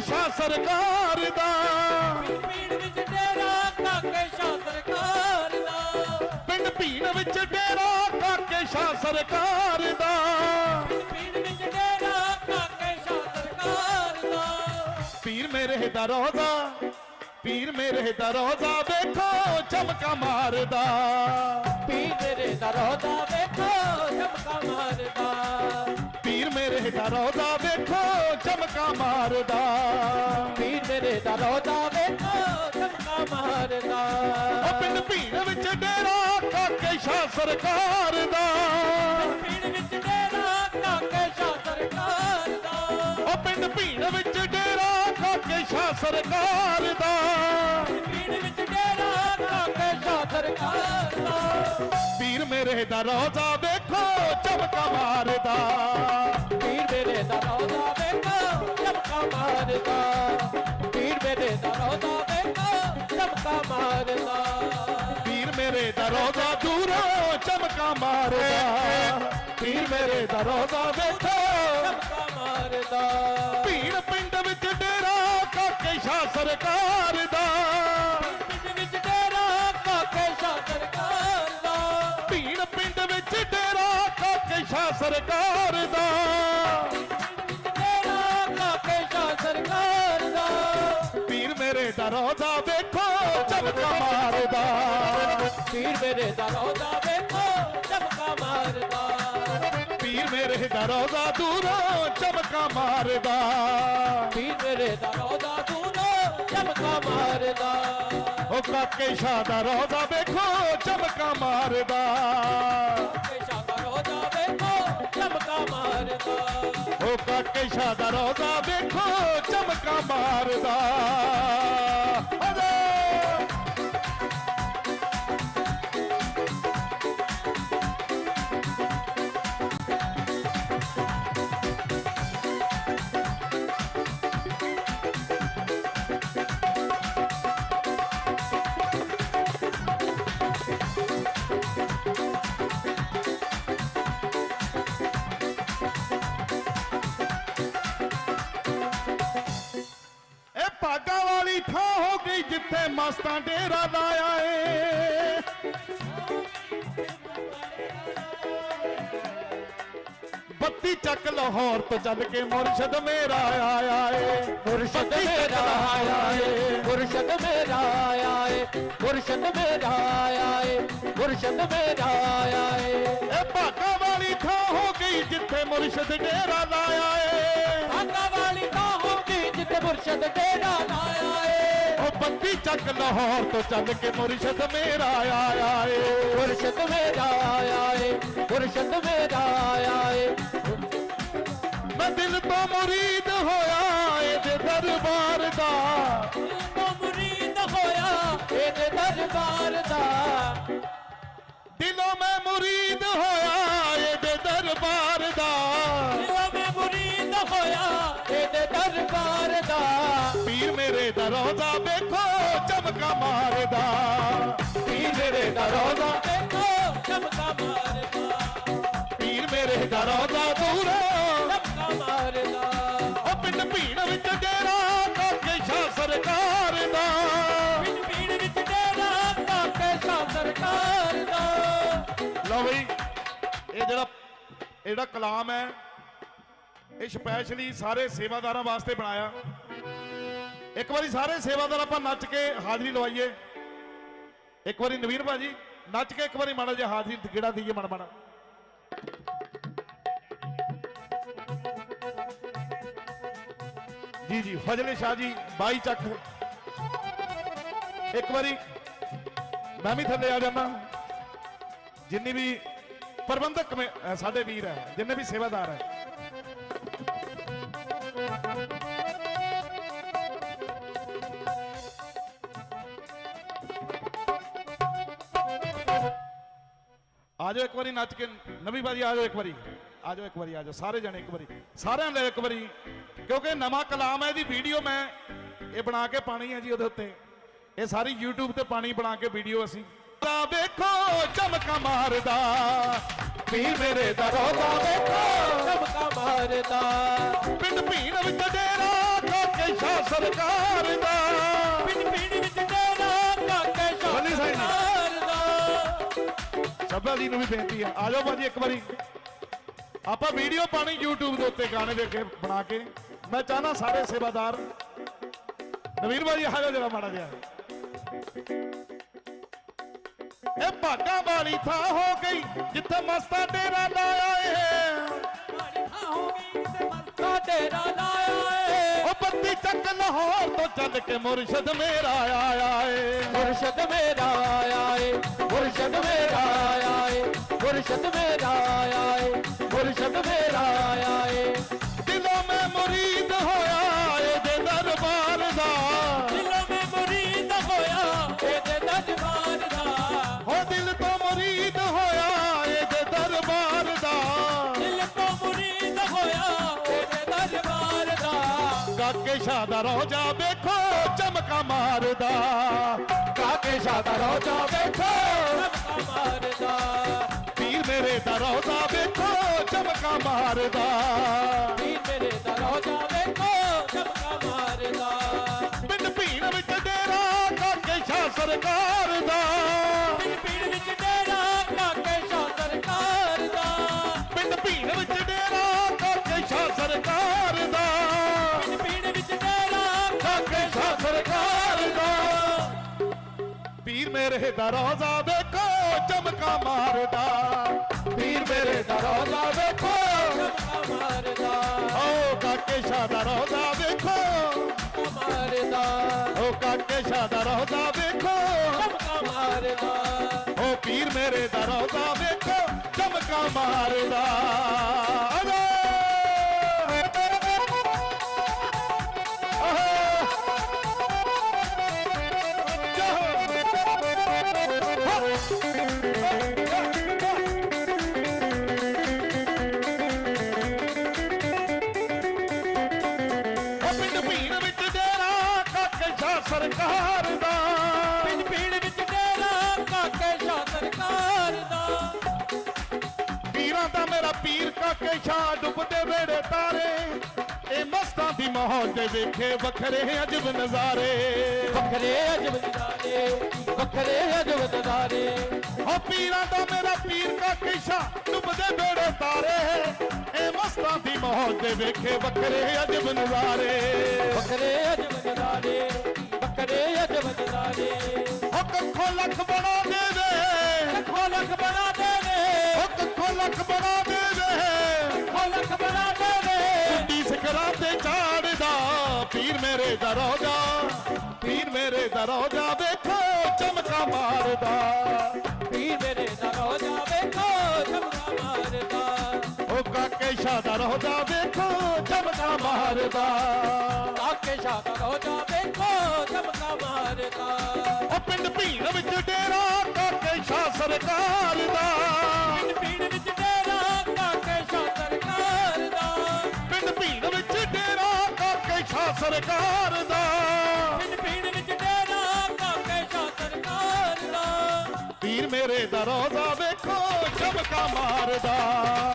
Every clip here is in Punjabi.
ਸਰਕਾਰ ਦਾ। ਪੀੜ ਵਿੱਚ ਡੇਰਾ ਕਾਕੇ ਸ਼ਾਹ ਸਰਕਾਰ ਦਾ। ਪਿੰਡ ਭੀਣ ਵਿੱਚ ਡੇਰਾ ਕਾਕੇ ਸ਼ਾਹ ਸਰਕਾਰ ਦਾ। ਪੀੜ ਵਿੱਚ ਡੇਰਾ ਕਾਕੇ ਸ਼ਾਹ ਸਰਕਾਰ ਦਾ। ਪੀਰ ਮੇਰੇ ਦਾ ਰੋਜ਼ਾ ਪੀਰ ਮੇਰੇ ਦਾ ਰੋਜ਼ਾ ਵੇਖੋ ਚਮਕਾ ਮਾਰਦਾ। ਪੀਰ ਮੇਰੇ ਦਾ ਰੋਦਾ ਵੇਖੋ ਝਮਕਾ ਮਾਰਦਾ। ਮੇਰੇ ਦਾ ਰੋਜ਼ਾ ਵੇਖੋ ਚਮਕਾ ਮਾਰਦਾ। ਪੀਰ ਮੇਰੇ ਦਾ ਰੋਦਾ ਵੇਖੋ ਝਮਕਾ ਮਾਰਦਾ। ਉਹ ਪਿੰਡ ਭੀਣ ਵਿੱਚ ਡੇਰਾ ਕਾਕੇ ਸ਼ਾਹ ਸਰਕਾਰ ਦਾ। ਪੀੜ ਵਿੱਚ ਡੇਰਾ ਕਾਕੇ ਸ਼ਾਹ ਸਰਕਾਰ ਦਾ। ਉਹ ਪਿੰਡ ਭੀਣ ਵਿੱਚ ਡੇਰਾ ਕਾਕੇ ਸ਼ਾਹ ਸਰਕਾਰ ਦਾ। ਪੀੜ ਵਿੱਚ ਡੇਰਾ ਕਾਕੇ ਸ਼ਾਹ ਸਰਕਾਰ ਦਾ। ਮੇਰੇ ਦਾ ਰੋਜ਼ਾ ਵੇਖੋ, ਚਮਕਾ ਮਾਰਦਾ। ਪੀਰ ਮੇਰੇ ਦਾ ਰੋਦਾ ਵੇਖੋ ਝਮਕਾ ਮਾਰਦਾ। ਪੀਰ ਮੇਰੇ ਦਾ ਰੋਦਾ ਵੇਖੋ ਝਮਕਾ ਮਾਰਦਾ। ਪੀਰ ਮੇਰੇ ਦਾ ਰੋਜ਼ਾ ਦੂਰੋਂ ਚਮਕਾ ਮਾਰਦਾ। ਪੀਰ ਮੇਰੇ ਦਾ ਰੋਜ਼ਾ ਵੇਖੋ, ਚਮਕਾ ਮਾਰਦਾ। ਭੀੜ ਪਿੰਡ ਵਿੱਚ ਡੇਰਾ ਕਾਕੇ ਸ਼ਾਹ ਸਰਕਾਰ ਦਾ। ਸਰਕਾਰ ਦਾ। ਡੇਰਾ ਕਾਕੇ ਸ਼ਾਹ ਸਰਕਾਰ ਦਾ। ਪੀਰ ਮੇਰੇ ਦਾ ਰੋਜ਼ਾ ਵੇਖੋ ਚਮਕਾ ਮਾਰਦਾ। ਪੀਰ ਮੇਰੇ ਦਾ ਰੋਦਾ ਵੇਖੋ ਝਮਕਾ ਮਾਰਦਾ। ਪੀਰ ਮੇਰੇ ਦਾ ਰੋਜ਼ਾ ਦੂਰੋਂ ਚਮਕਾ ਮਾਰਦਾ। ਪੀਰ ਮੇਰੇ ਦਾ ਰੋਦਾ ਦੂਰੋਂ ਚਮਕਾ ਮਾਰਦਾ। ਉਹ ਕਾਕੇ ਸ਼ਾਹ ਦਾ ਰੋਜ਼ਾ ਵੇਖੋ ਚਮਕਾ ਮਾਰਦਾ। ਵੇਖੋ ਝਮਕਾ ਮਾਰਦਾ। ਉਹ ਕਾਕੇ ਸ਼ਾਹ ਦਾ ਰੋਜ਼ਾ ਵੇਖੋ ਚਮਕਾ ਮਾਰਦਾ। ਅਰੇ ਮਸਤਾਂ ਡੇਰਾ ਲਾਇਆ ਏ ਬੱਤੀ ਚੱਕ ਲਾਹੌਰ ਤੋਂ ਚੱਲ ਕੇ ਮੁਰਸ਼ਦ ਮੇਰਾ ਆਇਆ ਏ। ਮੁਰਸ਼ਦ ਮੇਰਾ ਆਇਆ ਏ। ਮੁਰਸ਼ਦ ਮੇਰਾ ਆਇਆ ਏ। ਮੁਰਸ਼ਦ ਮੇਰਾ ਆਇਆ ਏ। ਮੁਰਸ਼ਦ ਮੇਰਾ ਆਇਆ ਏ। ਇਹ ਭਾਗਾ ਵਾਲੀ ਥਾਂ ਹੋ ਗਈ ਜਿੱਥੇ ਮੁਰਸ਼ਦ ਡੇਰਾ ਲਾਇਆ ਏ। ਬੱਤੀ ਚੱਕ ਲਾਹੌਰ ਤੋਂ ਚੱਲ ਕੇ ਮੁਰਸ਼ਦ ਮੇਰਾ ਆਇਆ ਏ। ਮੁਰਸ਼ਦ ਮੇਰਾ ਆਇਆ ਏ ਮੁਰਸ਼ਦ ਮੇਰਾ ਆਇਆ ਏ। ਮੈਂ ਦਿਲ ਤੋਂ ਮੁਰੀਦ ਹੋਇਆ ਇਹਦੇ ਦਰਬਾਰ ਦਾ। ਤੋਂ ਮੁਰੀਦ ਹੋਇਆ ਇਹਦੇ ਦਰਬਾਰ ਦਾ। ਪੀਰ ਮੇਰੇ ਦਾ ਰੋਜ਼ਾ ਵੇਖੋ, ਚਮਕਾ ਮਾਰਦਾ। ਪੀਰ ਮੇਰੇ ਦਾ ਰੋਜ਼ਾ ਦੇਖੋ ਚਮਕਾ ਮਾਰਦਾ। ਪੀਰ ਮੇਰੇ ਦਾ ਰੋਜ਼ਾ ਦੂਰੋਂ ਚਮਕਾ ਮਾਰਦਾ। ਉਹ ਪਿੰਡ ਭੀੜ ਵਿੱਚ ਡੇਰਾ ਕਾਕੇ ਸ਼ਾਹ ਸਰਕਾਰ ਦਾ। ਪਿੰਡ ਪੀੜ ਵਿੱਚ ਡੇਰਾ ਕਾਕੇ ਸ਼ਾਹ ਸਰਕਾਰ ਦਾ। ਲਓ ਬਈ, ਇਹ ਜਿਹੜਾ ਇਹ ਜਿਹੜਾ ਕਲਾਮ ਹੈ, ਇਹ ਸਪੈਸ਼ਲੀ ਸਾਰੇ ਸੇਵਾਦਾਰਾਂ ਵਾਸਤੇ ਬਣਾਇਆ। ਇੱਕ ਵਾਰੀ ਸਾਰੇ ਸੇਵਾਦਾਰ ਆਪਾਂ ਨੱਚ ਕੇ ਹਾਜ਼ਰੀ ਲਵਾਈਏ ਇੱਕ ਵਾਰੀ ਨਵੀਨ ਭਾਜੀ ਨੱਚ ਕੇ ਇੱਕ ਵਾਰੀ ਮਾੜਾ ਜਿਹਾ ਹਾਜ਼ਰੀ ਤੇ ਕਿਹੜਾ ਦਈਏ ਮਨ ਮਾੜਾ ਜੀ ਜੀ ਫਜ਼ਲੇ ਸ਼ਾਹ ਜੀ ਬਾਈ ਚੱਕ ਇੱਕ ਵਾਰੀ ਮੈਂ ਵੀ ਥੱਲੇ ਆ ਜਾਣਾ ਜਿੰਨੀ ਵੀ ਪ੍ਰਬੰਧਕ ਕਮੇ- ਅਹ ਸਾਡੇ ਵੀਰ ਹੈ ਜਿੰਨੇ ਵੀ ਸੇਵਾਦਾਰ ਹੈ ਆ ਜਾਓ ਇੱਕ ਵਾਰੀ ਨੱਚ ਕੇ ਨਵੀਂ ਬਾਜੀ ਆ ਜਾਓ ਇੱਕ ਵਾਰੀ। ਆ ਜਾਓ ਇੱਕ ਵਾਰੀ ਆ ਜਾਓ ਸਾਰੇ ਜਣੇ ਇੱਕ ਵਾਰੀ। ਸਾਰਿਆਂ ਲਈ ਇੱਕ ਵਾਰੀ। ਕਿਉਂਕਿ ਨਵਾਂ ਕਲਾਮ ਹੈ ਇਹਦੀ ਵੀਡੀਓ ਮੈਂ ਇਹ ਬਣਾ ਕੇ ਪਾਣੀ ਹੈ ਜੀ ਉਹਦੇ ਉੱਤੇ। ਇਹ ਸਾਰੀ YouTube ਤੇ ਪਾਣੀ ਬਣਾ ਕੇ ਵੀਡੀਓ ਅਸੀਂ। ਤਾਂ ਵੇਖੋ ਚਮਕਾ ਮਾਰਦਾ। ਪੀਰ ਮੇਰੇ ਦਾ ਰੋਦਾ ਵੇਖੋ ਚਮਕਾ ਮਾਰਦਾ। ਪਿੰਡ ਭੀਣ ਵਿੱਚ ਡੇਰਾ ਕੋਕੇ ਸ਼ਾਹ ਸਰਕਾਰ ਦਾ। ਪਿੰਡ ਪਿੰਡ ਵਿੱਚ ਡੇਰਾ ਕਾਕੇ। ਸ਼ਾਹਕਾਰ ਦਾ ਸਭਾ ਜੀ ਨੂੰ ਵੀ ਬੇਨਤੀ ਆ ਆ ਜਾਓ ਭਾਜੀ ਇੱਕ ਵਾਰੀ ਆਪਾਂ ਵੀਡੀਓ ਪਾਣੀ YouTube ਦੇ ਉੱਤੇ ਗਾਣੇ ਦੇ ਅੱਗੇ ਬਣਾ ਕੇ ਮੈਂ ਚਾਹਨਾ ਸਾਰੇ ਸੇਵਾਦਾਰ ਨਵੀਨ ਭਾਜੀ ਆ ਜਾਓ ਜਰਾ ਮਾੜਾ ਜਿਹਾ ਇਹ ਭਾਗਾ ਵਾਲੀ ਥਾਂ ਹੋ ਗਈ ਜਿੱਥੇ ਮਸਤਾ ਡੇਰਾ ਲਾਇਆ ਏ ਮਾੜੀ ਥਾਂ ਹੋ ਗਈ ਤੇ ਮਸਤਾ ਡੇਰਾ ਲਾਇਆ ਏ ਉਹ ਬੱਤੀ ਚੱਕ ਲਾਹੌਰ ਤੋਂ ਚੱਲ ਕੇ ਮੁਰਸ਼ਦ ਮੇਰਾ ਆਇਆ ਏ ਮੁਰਸ਼ਦ ਮੇਰਾ ਆਇਆ ਏ ਮੁਰਸ਼ਦ ਮੇਰਾ ਆਇਆ ਏ ਮੁਰਸ਼ਦ ਮੇਰਾ ਆਇਆ ਏ ਮੁਰਸ਼ਦ ਮੇਰਾ ਆਇਆ ਏ ਦਿਲੋਂ ਮੈਂ ਮੁਰੀਦ ਹੋਇਆ ਇਹਦੇ ਦਰਬਾਰ ਦਾ। ਦਿਲੋਂ ਮੈਂ ਮੁਰੀਦ ਹੋਇਆ ਇਹਦੇ ਦਰਬਾਰ ਦਾ। ਹੋ ਦਿਲ ਤੋਂ ਮੁਰੀਦ ਹੋਇਆ ਇਹਦੇ ਦਰਬਾਰ ਦਾ। ਦਿਲ ਤੋਂ ਮੁਰੀਦ ਹੋਇਆ ਇਹਦੇ ਦਰਬਾਰ ਦਾ। ਕਾਕੇ ਸ਼ਾਹ ਦਾ ਰੋਜਾ ਵੇਖੋ ਚਮਕਾ ਮਾਰਦਾ। ਕਾਕੇ ਸ਼ਾਹ ਦਾ ਰੋਜਾ ਵੇਖੋ ਮੇਰੇ ਵੇਖੋ, ਚਮਕਾ ਮਾਰਦਾ। ਪੀਰ ਮੇਰੇ ਦਾ ਰੋਜਾ ਵੇਖੋ ਚਮਕਾ ਮਾਰਦਾ ਪਿੰਡ ਭੀਣ ਵਿੱਚ ਡੇਰਾ ਕਾਕੇ ਸ਼ਾਹ ਸਰਕਾਰ ਦਾ। ਪਿੰਡ ਪਿੰਡ ਵਿੱਚ ਡੇਰਾ ਮੇਰੇ ਦਾ ਰੋਜ਼ਾ ਵੇਖੋ ਚਮਕਾ ਮਾਰਦਾ। ਪੀਰ ਮੇਰੇ ਦਾ ਰੋਜ਼ਾ ਵੇਖੋ ਚਮਕਾ ਮਾਰਦਾ। ਓ ਕਾਕੇ ਸ਼ਾਹ ਦਾ ਰੋਜ਼ਾ ਵੇਖੋ ਮਾਰਦਾ। ਓ ਕਾਕੇ ਸ਼ਾਹ ਦਾ ਰੋਜ਼ਾ ਵੇਖੋ ਚਮਕਾ ਮਾਰਦਾ। ਓ ਪੀਰ ਮੇਰੇ ਦਾ ਰੋਜ਼ਾ ਵੇਖੋ ਚਮਕਾ ਮਾਰਦਾ। ਦੀ ਮਾਹੌਲ ਦੇ ਵੇਖੇ ਵੱਖਰੇ ਅਜਬ ਨਜ਼ਾਰੇ। ਵੱਖਰੇ ਅਜਬ ਨਜ਼ਾਰੇ ਵੱਖਰੇ ਅਜਬ ਨਜ਼ਾਰੇ। ਹੋ ਪੀਰਾਂ ਦਾ ਮੇਰਾ ਪੀਰ ਕਾਕੇ ਸ਼ਾਹ ਡੁੱਬਦੇ ਵੇੜੇ ਤਾਰੇ ਇਹ ਮਸਤਾਂ ਦੀ ਮਾਹੌਲ ਦੇ ਵੇਖੇ ਵੱਖਰੇ ਅਜਬ ਨਜ਼ਾਰੇ। ਵੱਖਰੇ ਅਜਬ ਨਜ਼ਾਰੇ ਵੱਖਰੇ ਅਜਬ ਨਜ਼ਾਰੇ। ਹੋ ਕੱਖੋਂ ਲੱਖ ਬਣਾ ਦੇਵੇ ਲੱਖੋ ਲੱਖ ਬਣਾ ਦੇਵੇ ਹੋ ਕੱਖੋਂ ਲੱਖ ਬਣਾ ਦੇਵੇ ਲੱਖੋ ਲੱਖ ਬਣਾ ਦੇਵੇ ਸਿਖਰਾਂ ਤੇ ਪੀਰ ਮੇਰੇ ਦਾ ਪੀਰ ਮੇਰੇ ਦਾ ਵੇਖੋ ਚਮਕਾ ਮਾਰਦਾ। ਪੀਰ ਮੇਰੇ ਦਾ ਵੇਖੋ ਚਮਕਾ ਮਾਰਦਾ। ਉਹ ਕਾਕੇ ਸ਼ਾਹ ਦਾ ਰੋਜਾ, ਵੇਖੋ ਚਮਕਾ ਮਾਰਦਾ। ਕਾਕੇ ਸ਼ਾਹ ਦਾ ਰੋਜਾ, ਵੇਖੋ ਚਮਕਾ ਮਾਰਦਾ। ਉਹ ਪਿੰਡ ਭੀੜ ਵਿੱਚ ਡੇਰਾ ਕਾਕੇ ਸ਼ਾਹ ਸਰਕਾਰ ਦਾ। ਸਰਕਾਰ ਦਾ। ਪਿੰਡ ਪਿੰਡ ਵਿੱਚ ਡੇਰਾ ਕਾਕੇ ਸਰਕਾਰ ਦਾ। ਪੀਰ ਮੇਰੇ ਦਾ ਰੋਜ਼ਾ ਵੇਖੋ ਚਮਕਾ ਮਾਰਦਾ।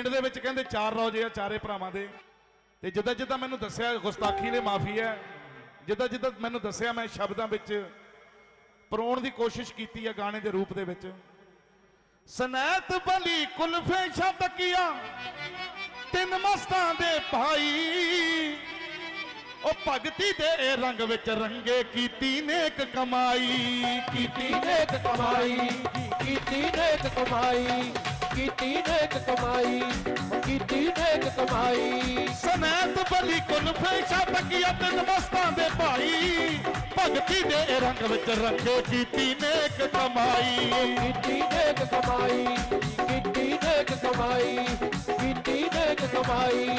ਪਿੰਡ ਦੇ ਵਿੱਚ ਕਹਿੰਦੇ ਚਾਰ ਰੋਜੇ ਆ ਚਾਰੇ ਭਰਾਵਾਂ ਦੇ। ਤੇ ਜਿੱਦਾਂ ਜਿੱਦਾਂ ਮੈਨੂੰ ਦੱਸਿਆ ਗੁਸਤਾਖੀ ਨੇ ਮਾਫੀ ਹੈ, ਜਿੱਦਾਂ ਜਿੱਦਾਂ ਮੈਨੂੰ ਦੱਸਿਆ ਮੈਂ ਸ਼ਬਦਾਂ ਵਿੱਚ ਪਰੋਣ ਦੀ ਕੋਸ਼ਿਸ਼ ਕੀਤੀ ਹੈ ਗਾਣੇ ਦੇ ਰੂਪ ਦੇ ਵਿੱਚ। ਸਨੈਤ ਬਲੀ ਕੁਲਫੇ ਛਟਕੀਆਂ, ਤਿੰਨ ਮਸਤਾਂ ਦੇ ਭਾਈ। ਉਹ ਭਗਤੀ ਦੇ ਇਹ ਰੰਗ ਵਿੱਚ ਰੰਗੇ ਕੀਤੀ ਨੇਕ ਕਮਾਈ, ਕੀਤੀ ਨੇਕ ਕਮਾਈ, ਕੀਤੀ ਨੇਕ ਕਮਾਈ। ਕੀਤੀ ਨੇਕ ਕਮਾਈ ਕੀਤੀ ਨੇਕ ਕਮਾਈ। ਸਨੈਤ ਬਲੀ ਕੁਲਫੇ ਸ਼ਬਕੀਅਤ ਨਮਸਤਾਂ ਦੇ ਭਾਈ। ਭਗਤੀ ਦੇ ਰੰਗ ਵਿੱਚ ਰੰਗੇ ਕੀਤੀ ਨੇਕ ਕਮਾਈ। ਕੀਤੀ ਨੇਕ ਕਮਾਈ ਕੀਤੀ ਨੇਕ ਕਮਾਈ ਕੀਤੀ ਨੇਕ ਕਮਾਈ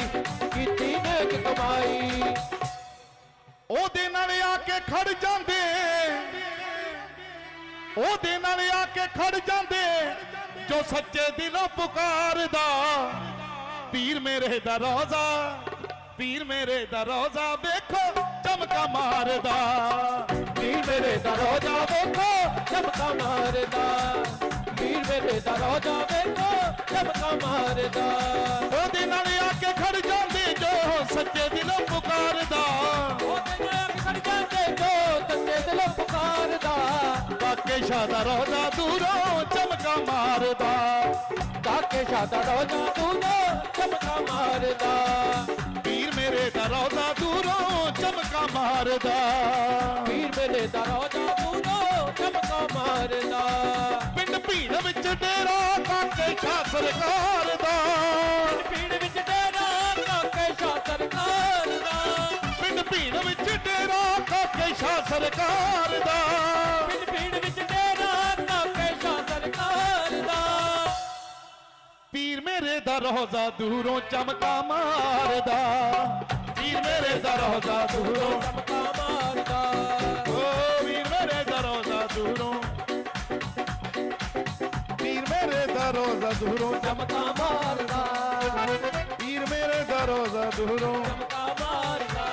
ਕੀਤੀ ਨੇਕ ਕਮਾਈ। ਉਹਦੇ ਨਾਲ ਆ ਕੇ ਖੜ ਜਾਂਦੇ। ਉਹਦੇ ਨਾਲ ਆ ਕੇ ਖੜ ਜਾਂਦੇ। ਜੋ ਸੱਚੇ ਦਿਲੋਂ ਪੁਕਾਰਦਾ, ਪੀਰ ਮੇਰੇ ਦਾ ਰੋਜ਼ਾ, ਪੀਰ ਮੇਰੇ ਦਾ ਰੋਜ਼ਾ ਵੇਖੋ, ਚਮਕਾ ਮਾਰਦਾ। ਪੀਰ ਮੇਰੇ ਦਾ ਰੋਜਾ ਵੇਖੋ, ਚਮਕਾ ਮਾਰਦਾ। ਪੀਰ ਮੇਰੇ ਦਾ ਰੋਜਾ ਵੇਖੋ, ਚਮਕਾ ਮਾਰਦਾ। ਵਾਕੇ ਸ਼ਾਹ ਦਾ ਰੋਜ਼ਾ ਦੂਰੋਂ ਚਮਕਾ ਮਾਰਦਾ। ਕਾਕੇ ਸ਼ਾਦਾ ਰੋਜਾ ਦੂਰੋਂ ਚਮਕਾ ਮਾਰਦਾ। ਵੀਰ ਮੇਰੇ ਦਾ ਰੋਜ਼ਾ ਦੂਰੋਂ ਚਮਕਾ ਮਾਰਦਾ। ਵੀਰ ਮੇਰੇ ਦਾ ਰੋਜਾ ਦੂਰੋਂ ਚਮਕਾ ਮਾਰਦਾ। ਪਿੰਡ ਭੀੜ ਵਿੱਚ ਡੇਰਾ ਕਾਕੇ ਸ਼ਾਹ ਸਰਕਾਰ ਦਾ ਪੀੜ ਵਿੱਚ ਡੇਰਾ ਕਾਕੇ ਸ਼ਾਹ ਸਰਕਾਰ ਦਾ ਪਿੰਡ ਭੀੜ ਵਿੱਚ ਡੇਰਾ ਕਾਕੇ ਸ਼ਾਹ ਸਰਕਾਰ ਦਾ ਪੀਰ ਮੇਰੇ ਦਾ ਰੋਜ਼ਾ ਦੂਰੋਂ ਚਮਕਾ ਮਾਰਦਾ। ਪੀਰ ਮੇਰੇ ਦਾ ਰੋਜ਼ਾ ਦੂਰੋਂ ਚਮਕਾ ਮਾਰਦਾ। ਓ ਵੀਰ ਮੇਰੇ ਦਾ ਰੋਜ਼ਾ ਦੂਰੋਂ। ਪੀਰ ਮੇਰੇ ਦਾ ਰੋਜ਼ਾ ਦੂਰੋਂ ਚਮਕਾ ਮਾਰਦਾ। ਪੀਰ ਮੇਰੇ ਦਾ ਰੋਜ਼ਾ ਦੂਰੋਂ ਚਮਕਾ ਮਾਰਦਾ।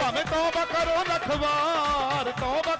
ਭਾਵੇਂ ਤੌਬਾ ਕਰੋ ਲਖਵਾਰ ਤੌਬਾ